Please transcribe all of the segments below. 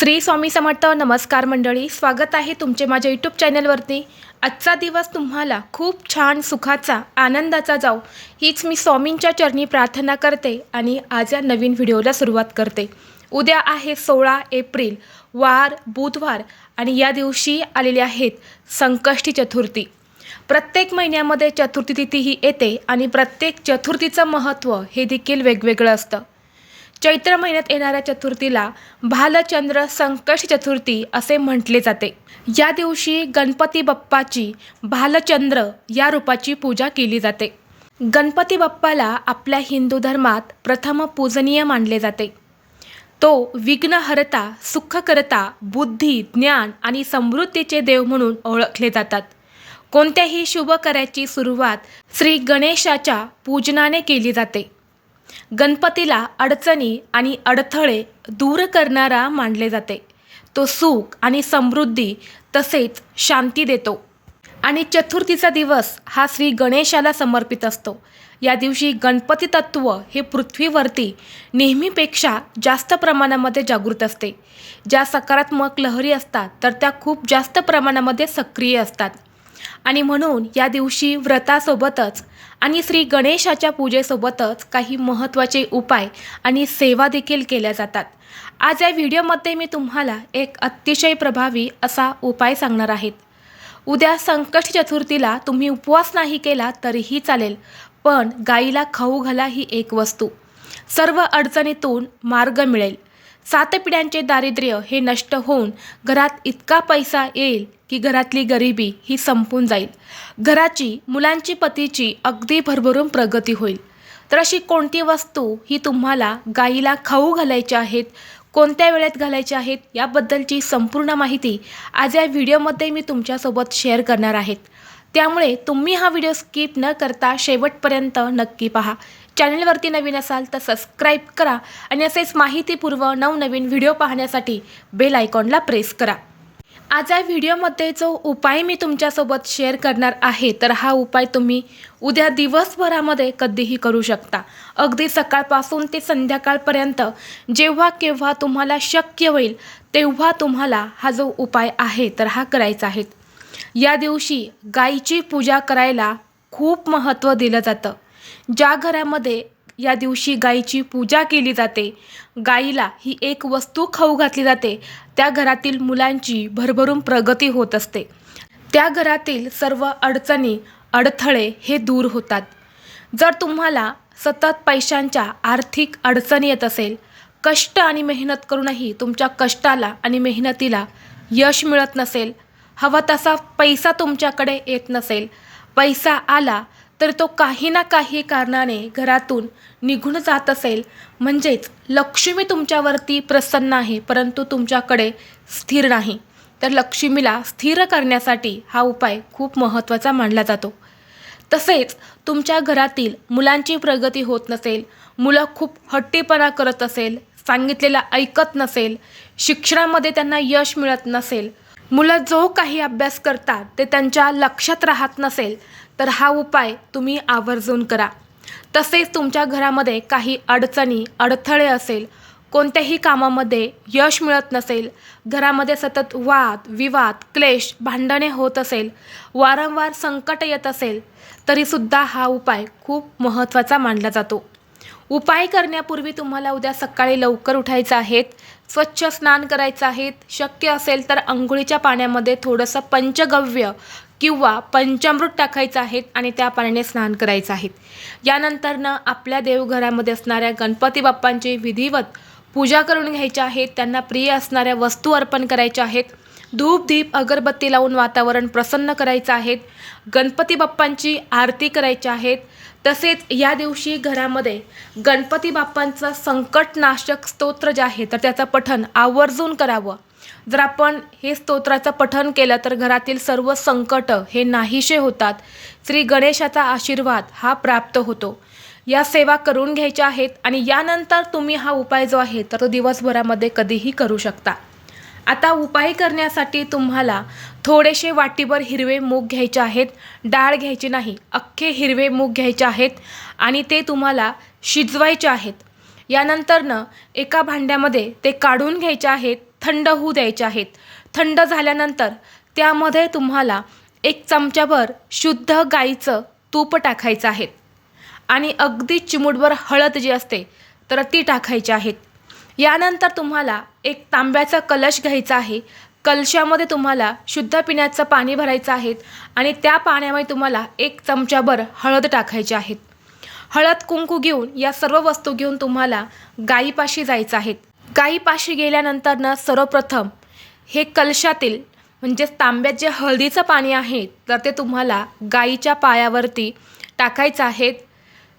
श्री स्वामी समर्थ नमस्कार मंडळी स्वागत आहे तुमचे माझ्या यूट्यूब चॅनलवरती. आजचा दिवस तुम्हाला खूप छान सुखाचा आनंदाचा जाऊ हीच मी स्वामींच्या चरणी प्रार्थना करते आणि आज या नवीन व्हिडिओला सुरुवात करते. उद्या आहे सोळा एप्रिल वार बुधवार आणि या दिवशी आलेले आहेत संकष्टी चतुर्थी. प्रत्येक महिन्यामध्ये चतुर्थी तिथी ही येते आणि प्रत्येक चतुर्थीचं महत्त्व हे देखील वेगवेगळं असतं. चैत्र महिन्यात येणाऱ्या चतुर्थीला भालचंद्र संकष्टी चतुर्थी असे म्हटले जाते. या दिवशी गणपती बाप्पाची भालचंद्र या रूपाची पूजा केली जाते. गणपती बाप्पाला आपल्या हिंदू धर्मात प्रथम पूजनीय मानले जाते. तो विघ्नहरता सुखकर्ता बुद्धी ज्ञान आणि समृद्धीचे देव म्हणून ओळखले जातात. कोणत्याही शुभ कार्याची सुरुवात श्री गणेशाच्या पूजनाने केली जाते. गणपतीला अडचणी आणि अडथळे दूर करणारा मानले जाते. तो सुख आणि समृद्धी तसेच शांती देतो. आणि चतुर्थीचा दिवस हा श्री गणेशाला समर्पित असतो. या दिवशी गणपती तत्व हे पृथ्वीवरती नेहमीपेक्षा जास्त प्रमाणामध्ये जागृत असते. ज्या सकारात्मक लहरी असतात तर त्या खूप जास्त प्रमाणामध्ये सक्रिय असतात. आणि म्हणून या दिवशी व्रतासोबतच आणि श्री गणेशाच्या पूजेसोबतच काही महत्त्वाचे उपाय आणि सेवा देखील केल्या जातात. आज या व्हिडिओमध्ये मी तुम्हाला एक अतिशय प्रभावी असा उपाय सांगणार आहेत उद्या संकट चतुर्थीला तुम्ही उपवास नाही केला तरीही चालेल पण गाईला खाऊ घाला ही एक वस्तू. सर्व अडचणीतून मार्ग मिळेल. सात पिढ्यांचे दारिद्र्य हे नष्ट होऊन घरात इतका पैसा येईल की घरातली गरिबी ही संपून जाईल. घराची मुलांची पतीची अगदी भरभरून प्रगती होईल. तर अशी कोणती वस्तू ही तुम्हाला गाईला खाऊ घालायची आहेत कोणत्या वेळेत घालायच्या आहेत याबद्दलची संपूर्ण माहिती आज या व्हिडिओमध्ये मी तुमच्यासोबत शेअर करणार आहेत. त्यामुळे तुम्ही हा व्हिडिओ स्किप न करता शेवटपर्यंत नक्की पहा. चॅनलवरती नवीन असाल तर सबस्क्राईब करा आणि असेच माहितीपूर्व नवनवीन व्हिडिओ पाहण्यासाठी बेल आयकॉनला प्रेस करा. आज या व्हिडिओमध्ये जो उपाय मी तुमच्यासोबत शेअर करणार आहे तर हा उपाय तुम्ही उद्या दिवसभरामध्ये कधीही करू शकता. अगदी सकाळपासून ते संध्याकाळपर्यंत जेव्हा केव्हा तुम्हाला शक्य होईल तेव्हा तुम्हाला हा जो उपाय आहे तर हा करायचा आहे. या दिवशी गायीची पूजा करायला खूप महत्त्व दिलं जातं. ज्या घरामध्ये या दिवशी गाईची पूजा केली जाते गाईला ही एक वस्तू खाऊ घातली जाते त्या घरातील मुलांची भरभरून प्रगती होत असते. त्या घरातील सर्व अडचणी अडथळे हे दूर होतात. जर तुम्हाला सतत पैशांच्या आर्थिक अडचणी येत असेल कष्ट आणि मेहनत करूनही तुमच्या कष्टाला आणि मेहनतीला यश मिळत नसेल हवा तसा पैसा तुमच्याकडे येत नसेल पैसा आला तर तो काही ना काही कारणाने घरातून निघून जात असेल. म्हणजेच लक्ष्मी तुमच्यावरती प्रसन्न आहे परंतु तुमच्याकडे स्थिर नाही. तर लक्ष्मीला स्थिर करण्यासाठी हा उपाय खूप महत्त्वाचा मानला जातो. तसेच तुमच्या घरातील मुलांची प्रगती होत नसेल मुलं खूप हट्टीपणा करत असेल सांगितलेलं ऐकत नसेल शिक्षणामध्ये त्यांना यश मिळत नसेल मुलं जो काही अभ्यास करतात ते त्यांच्या लक्षात राहत नसेल तर हा उपाय तुम्ही आवर्जून करा. तसेच तुमच्या घरामध्ये काही अडचणी अडथळे असेल कोणत्याही कामामध्ये यश मिळत नसेल घरामध्ये सतत वाद विवाद क्लेश भांडणे होत असेल वारंवार संकट येत असेल तरीसुद्धा हा उपाय खूप महत्त्वाचा मानला जातो. उपाय करण्यापूर्वी तुम्हाला उद्या सकाळी लवकर उठायचं आहेत. स्वच्छ स्नान करायचं आहे शक्य असेल तर अंघोळीच्या पाण्यामध्ये थोडंसं पंचगव्य किंवा पंचामृत टाकायचं आहे आणि त्या पाण्याने स्नान करायचं आहे यानंतरनं आपल्या देवघरामध्ये असणाऱ्या गणपती बाप्पांची विधिवत पूजा करून घ्यायच्या आहेत. त्यांना प्रिय असणाऱ्या वस्तू अर्पण करायच्या आहेत. धूप दीप अगरबत्ती लावून वातावरण प्रसन्न करायचं आहे. गणपती बाप्पांची आरती करायची आहेत तसेच या दिवशी घरामध्ये गणपती बाप्पांचं संकटनाशक स्तोत्र जे आहे तर त्याचं पठण आवर्जून करावं. जर आपण हे स्तोत्राचं पठण केलं तर घरातील सर्व संकट हे नाहीशे होतात. श्री गणेशाचा आशीर्वाद हा प्राप्त होतो. या सेवा करून घ्यायच्या आहेत आणि यानंतर तुम्ही हा उपाय जो आहे तर तो दिवसभरामध्ये कधीही करू शकता. आता उपाय करण्यासाठी तुम्हाला थोडेसे वाटीभर हिरवे मूग घ्यायचे आहेत. डाळ घ्यायची नाही अख्खे हिरवे मूग घ्यायचे आहेत आणि ते तुम्हाला शिजवायचे आहेत. यानंतरनं एका भांड्यामध्ये ते काढून घ्यायचे आहेत थंड होऊ द्यायचे आहेत. थंड झाल्यानंतर त्यामध्ये तुम्हाला एक चमच्याभर शुद्ध गाईचं तूप टाकायचं आहे. आणि अगदी चिमूटभर हळद जी असते तर ती टाकायची आहेत यानंतर तुम्हाला एक तांब्याचा कलश घ्यायचा आहे. कलशामध्ये तुम्हाला शुद्ध पिण्याचं पाणी भरायचं आहे आणि त्या पाण्यामध्ये तुम्हाला एक चमच्याभर हळद टाकायची आहेत हळद कुंकू घेऊन या सर्व वस्तू घेऊन तुम्हाला गाईपाशी जायचं आहे. गाईपाशी गेल्यानंतर ना सर्वप्रथम हे कलशातील म्हणजेच तांब्यात जे हळदीचं पाणी आहे तर ते तुम्हाला गाईच्या पायावरती टाकायचं आहे.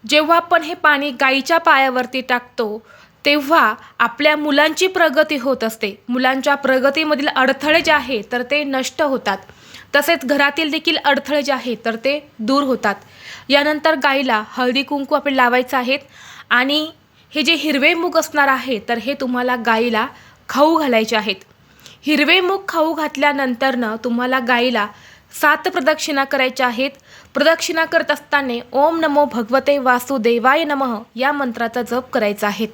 जेव्हा आपण हे पाणी गाईच्या पायावरती टाकतो तेव्हा आपल्या मुलांची प्रगती होत असते. मुलांच्या प्रगतीमधील अडथळे जे आहे तर ते नष्ट होतात. तसेच घरातील देखील अडथळे जे आहेत तर ते दूर होतात. यानंतर गाईला हळदी कुंकू आपण लावायचं आहेत आणि हे जे हिरवे मूग असणार आहे तर हे तुम्हाला गाईला खाऊ घालायचे आहेत. हिरवे मूग खाऊ घातल्यानंतरनं तुम्हाला गाईला सात प्रदक्षिणा करायच्या आहेत. प्रदक्षिणा करत असताना ओम नमो भगवते वासुदेवाय नमः या मंत्राचा जप करायचा आहे.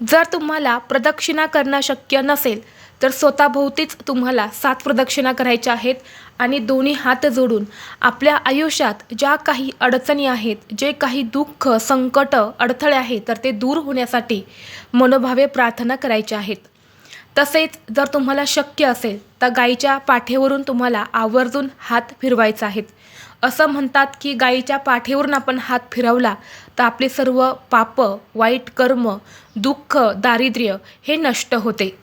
जर तुम्हाला प्रदक्षिणा करणं शक्य नसेल तर स्वतःभोवतीच तुम्हाला सात प्रदक्षिणा करायच्या आहेत आणि दोन्ही हात जोडून आपल्या आयुष्यात ज्या काही अडचणी आहेत जे काही दुःख संकट अडथळे आहेत तर ते दूर होण्यासाठी मनोभावे प्रार्थना करायच्या आहेत. तसेच जर तुम्हाला शक्य असेल तर गाईच्या पाठीवरून तुम्हाला आवर्जून हात फिरवायचा आहेत. असं म्हणतात की गाईच्या पाठीवरून आपण हात फिरवला तर आपले सर्व पाप वाईट कर्म दुःख दारिद्र्य हे नष्ट होते.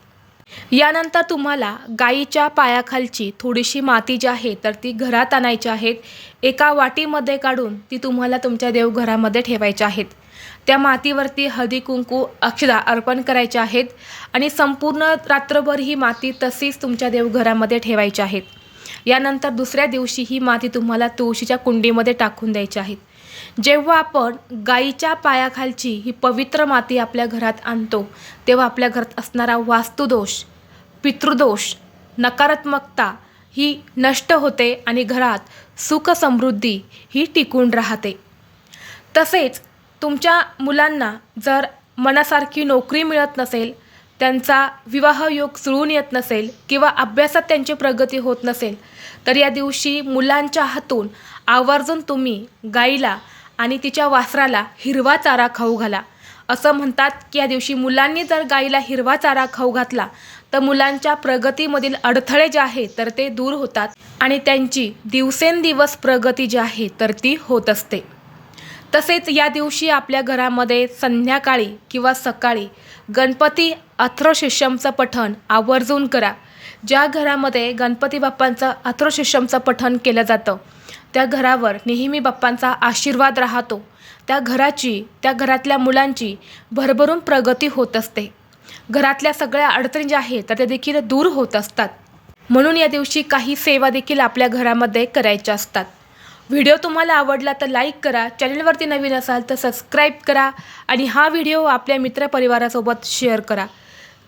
यानंतर तुम्हाला गाईच्या पायाखालची थोडीशी माती जी आहे तर ती घरात आणायची आहेत. एका वाटीमध्ये काढून ती तुम्हाला तुमच्या देवघरामध्ये ठेवायच्या आहेत. त्या मातीवरती हळदी कुंकू अक्षदा अर्पण करायच्या आहेत आणि संपूर्ण रात्रभर ही माती तशीच तुमच्या देवघरामध्ये ठेवायची आहेत. यानंतर दुसऱ्या दिवशी ही माती तुम्हाला तुळशीच्या कुंडीमध्ये टाकून द्यायची आहे. जेव्हा आपण गाईच्या पायाखालची ही पवित्र माती आपल्या घरात आणतो तेव्हा आपल्या घरात असणारा वास्तुदोष पितृदोष नकारात्मकता ही नष्ट होते आणि घरात सुख समृद्धी ही टिकून राहते. तसेच तुमच्या मुलांना जर मनासारखी नोकरी मिळत नसेल त्यांचा विवाह योग जुळून येत नसेल किंवा अभ्यासात त्यांची प्रगती होत नसेल तर या दिवशी मुलांच्या हातून आवर्जून तुम्ही गाईला आणि तिच्या वासराला हिरवा चारा खाऊ घाला. असं म्हणतात की या दिवशी मुलांनी जर गाईला हिरवा चारा खाऊ घातला तर मुलांच्या प्रगतीमधील अडथळे जे आहे तर ते दूर होतात आणि त्यांची दिवसेंदिवस प्रगती जी आहे तर ती होत असते. तसेच या दिवशी आपल्या घरामध्ये संध्याकाळी किंवा सकाळी गणपती अथ्रशिष्यमचं पठण आवर्जून करा. ज्या घरामध्ये गणपती बाप्पांचं अथ्रशिष्यमचं पठण केलं जातं त्या घरावर नेहमी बाप्पांचा आशीर्वाद राहतो. त्या घराची त्या घरातल्या मुलांची भरभरून प्रगती होत असते. घरातल्या सगळ्या अडचणी ज्या आहेत तर त्या देखील दूर होत असतात. म्हणून या दिवशी काही सेवा देखील आपल्या घरामध्ये करायच्या असतात. व्हिडिओ तुम्हाला आवडला तर लाईक करा चॅनलवरती नवीन असाल तर सबस्क्राईब करा आणि हा व्हिडिओ आपल्या मित्रपरिवारासोबत शेअर करा.